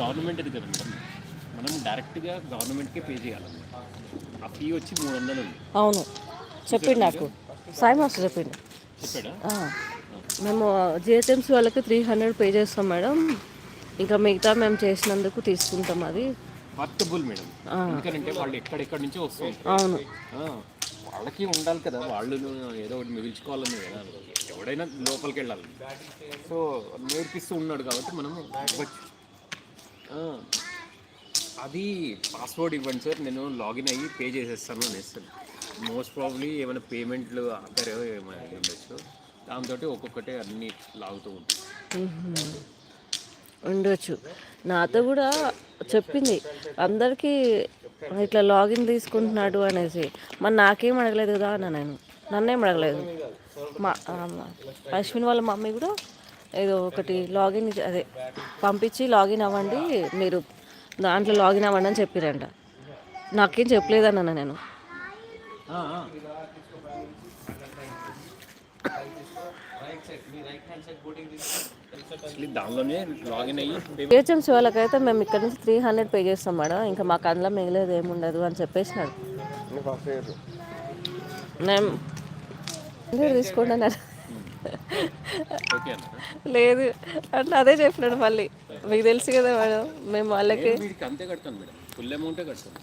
గవర్నమెంట్ది కదా మేడం. మనం డైరెక్ట్గా గవర్నమెంట్కే పే చేయాలన్నమాట. ఆ ఫీ వచ్చి మూడు వందలు ఉంది. అవును. చెప్పిండు నాకు. సాయి మాస్టర్ చెప్పిండు. చెప్పాడా? మేము జిహెచ్ఎంసీ వాళ్ళకి త్రీ హండ్రెడ్ పే చేస్తాం మేడం. ఇంకా మిగతా మేము చేసినందుకు తీసుకుంటాం అది. Worthable madam. ఎందుకంటే వాళ్ళు ఎక్కడెక్కడి నుంచో వస్తూ ఉంటారు అవును వాళ్ళకి ఉండాలి కదా. వాళ్ళు ఏదో ఒకటి మిగిల్చుకోవాలని ఎవడైనా లోపలికి వెళ్ళాలి సో నేర్పిస్తూ ఉన్నాడు కాబట్టి మనం ఇవ్వచ్చు. అది పాస్వర్డ్ ఇవ్వండి సార్ నేను లాగిన్ అయ్యి పే చేసేస్తాను అనేస్తాను. మోస్ట్ ప్రాబ్లీ ఏమైనా పేమెంట్లు ఆపారో ఏమైనా ఉండొచ్చు దాంతో ఒక్కొక్కటి అన్నీ లాగుతూ ఉంటాయి ఉండొచ్చు. నాతో కూడా చెప్పింది అందరికీ ఇట్లా లాగిన్ తీసుకుంటున్నాడు అనేసి. మరి నాకేం అడగలేదు కదా అన్న నేను. నన్నేం అడగలేదు. మా అశ్విన్ వాళ్ళ మమ్మీ కూడా ఏదో ఒకటి లాగిన్ అదే పంపించి లాగిన్ అవ్వండి మీరు దాంట్లో లాగిన్ అవ్వండి అని చెప్పిరంట. నాకేం చెప్పలేదన్న నేను. జిహెచ్ఎంసీ వాళ్ళకైతే మేము ఇక్కడ నుంచి త్రీ హండ్రెడ్ పే చేస్తాం మేడం. ఇంకా మాకు అందులో మిగిలేదు ఏముండదు అని చెప్పేసినాడు నేను తీసుకోండి అన్నారు. లేదు. అట్లా అదే చెప్పినాడు మళ్ళీ. మీకు తెలుసు కదా మేడం మేము వాళ్ళకి అంతే కడతాను మేడం. ఫుల్ అమౌంటే కడతాను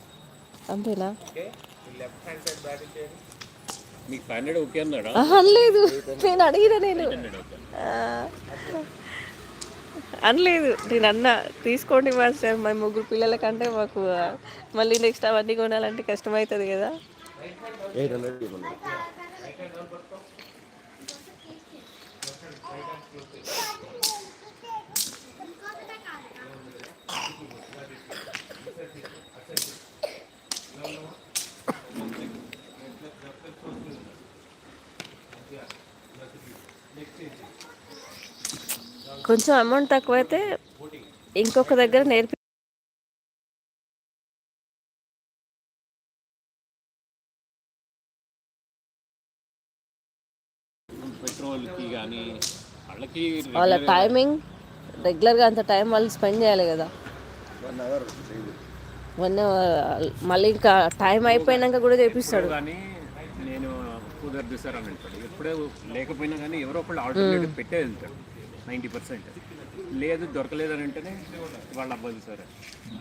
అంతేనా? మీకు ఫైవ్ హండ్రెడ్ ఓకే అన్నాడా? అనలేదు నేను అడిగిన నేను. అనలేదు. నేను అన్న తీసుకోండి మాస్టర్. మా ముగ్గురు పిల్లలకంటే మాకు మళ్ళీ నెక్స్ట్ అవన్నీ కొనాలంటే కష్టమవుతుంది కదా ఎయిట్ హండ్రెడ్ ఇవ్వండి కొంచెం అమౌంట్ తక్కువైతే ఇంకొక దగ్గర నేర్పి పెట్రోల్కి కానీ వాళ్ళ టైమింగ్ రెగ్యులర్గా అంత టైం వాళ్ళు స్పెండ్ చేయాలి కదా. వన్ అవర్ మళ్ళీ ఇంకా టైం అయిపోయినాక కూడా చేపిస్తాడు. కానీ నేను కుదరదు సార్ అని అంటాడు. ఎప్పుడే లేకపోయినా కానీ ఎవరో ఒకళ్ళు ఆల్టర్నేటివ్ పెట్టే వెళ్తారు నైంటీ పర్సెంట్ లేదు దొరకలేదు అని అంటేనే వాళ్ళు అవ్వదు సార్.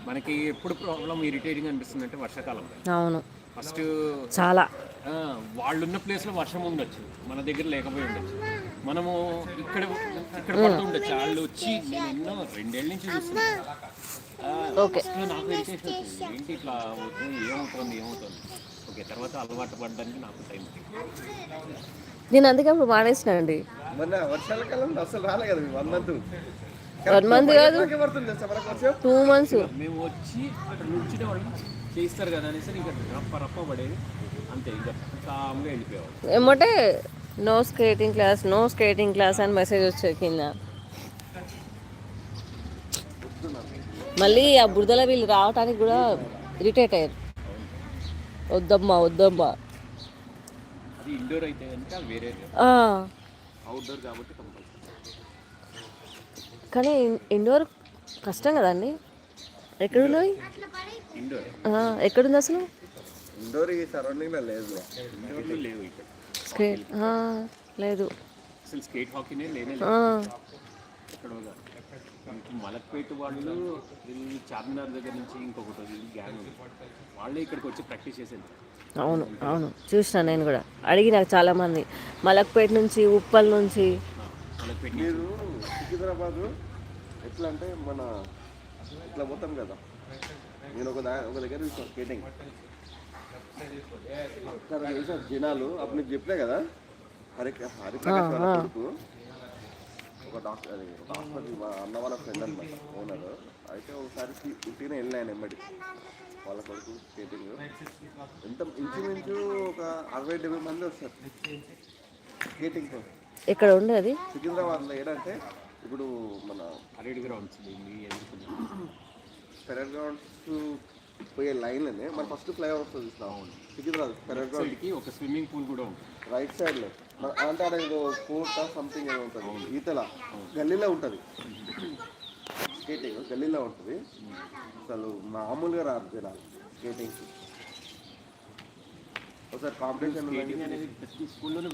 మనకి ఎప్పుడు ప్రాబ్లం ఇరిటేటింగ్ అనిపిస్తుంది అంటే వర్షాకాలం. అవును. ఫస్ట్ చాలా. వాళ్ళున్న ప్లేస్లో వర్షం ఉండొచ్చు. మన దగ్గర లేకపోయి ఉండొచ్చు. మనము ఇక్కడ ఇక్కడ పడుతూ ఉండొచ్చు. వాళ్ళు వచ్చి నేను ఎన్నో రెండేళ్ళ నుంచి చూస్తున్నాను. ఆ, ఓకే. first నాకు ఇరిటేషన్ వచ్చింది. ఏంటి ఇట్లా అవుతుంది? ఏమవుతుంది? ఏమవుతుంది? ఓకే తర్వాత అలవాటు పడడానికి నాకు టైం నేను అందుకే అప్పుడు మానేసినానండి మొన్న వర్షాలకాలం అసలు రాలే కదా వన్ మంత్ వన్ మంత్ కాదు. టూ మంత్స్ మేము వచ్చి అక్కడ నుంచిన వాళ్ళు. చేయిస్తారు కదా అనేసి ఇక రప్ప రప్ప పడేది. అంతే ఇక కామ్గా వెళ్ళిపోయేవాళ్ళు. ఏమంటే no skating class no skating class అని మెసేజ్ వచ్చే కింద. మళ్ళీ ఆ బురదల వీళ్ళు రావడానికి కూడా ఇరిటేట్ అయ్యారు. వద్దమ్మా వద్దమ్మా. ఇండోర్ అయితే వేరే అవుట్డోర్ కాబట్టి కానీ ఇండోర్ కష్టం కదండి. ఆ, ఎక్కడుంది అసలు? ఇండోర్ ఈ సరౌండింగ్లో లేదు. ఇండోర్లో లేవు ఇక్కడ. స్కేట్ ఆ, లేదు. అసలు స్కేట్ హాకీనే లేనే ఆ, ఇక్కడ మలక్పేట వాళ్ళు వీళ్ళు చార్మినార్ దగ్గర నుంచి ఇంకొకటి వీళ్ళు గ్యాంగ్ వాళ్ళే ఇక్కడికి వచ్చి ప్రాక్టీస్ చేసేది. అవును అవును. చూసిన నేను కూడా. అడిగిన చాలా మంది. మలక్పేట నుంచి ఉప్పల్ నుంచి. మీరు సికింద్రాబాద్ ఎట్లా అంటే మన ఇట్లా పోతాం కదా. నేను ఒక ఒక దగ్గర చూసాను అక్కడ చూసాను జనాలు అప్పుడు నీకు చెప్పలే కదా? హరి హరిప్రకాష్ వాళ్ళ కొడుకు. ఒక డాక్టర్ అది ఒక హాస్పిటల్ అన్న వాళ్ళ ఫ్రెండ్ అనమాట ఓనర్ అయితే ఒకసారి ఉట్టిన వెళ్ళినాయన ఎమ్మడి. వాళ్ళ కొడుకు స్కేటింగ్ ఎంత ఇంచుమించు ఒక అరవై డెబ్బై మంది వస్తారు. స్కేటింగ్ కోసం ఇక్కడ ఉండేది సికింద్రాబాద్లో ఏంటంటే ఇప్పుడు మన పరేడ్ గ్రౌండ్స్ పెరడ్ గ్రౌండ్స్ పోయే లైన్లోనే మన ఫస్ట్ ఫ్లైఓవర్ వస్తుంది చూసినాం సికింద్రాబాద్ పెరడ్ గ్రౌండ్ సైడ్కి ఒక స్విమ్మింగ్ పూల్ కూడా ఉంటుంది. రైట్ సైడ్లో అంటే అక్కడ ఏదో కోర్ట్ సంథింగ్ ఏదో ఉంటుంది. ఈతల. గల్లీలో ఉంటుంది. స్కేటింగ్ గల్లీలో ఉంటుంది. అసలు మామూలుగా రాదు జనాలు స్కేటింగ్ ఒకసారి కాంపిటీషన్ అనేది ప్రతి స్కూల్లోనూ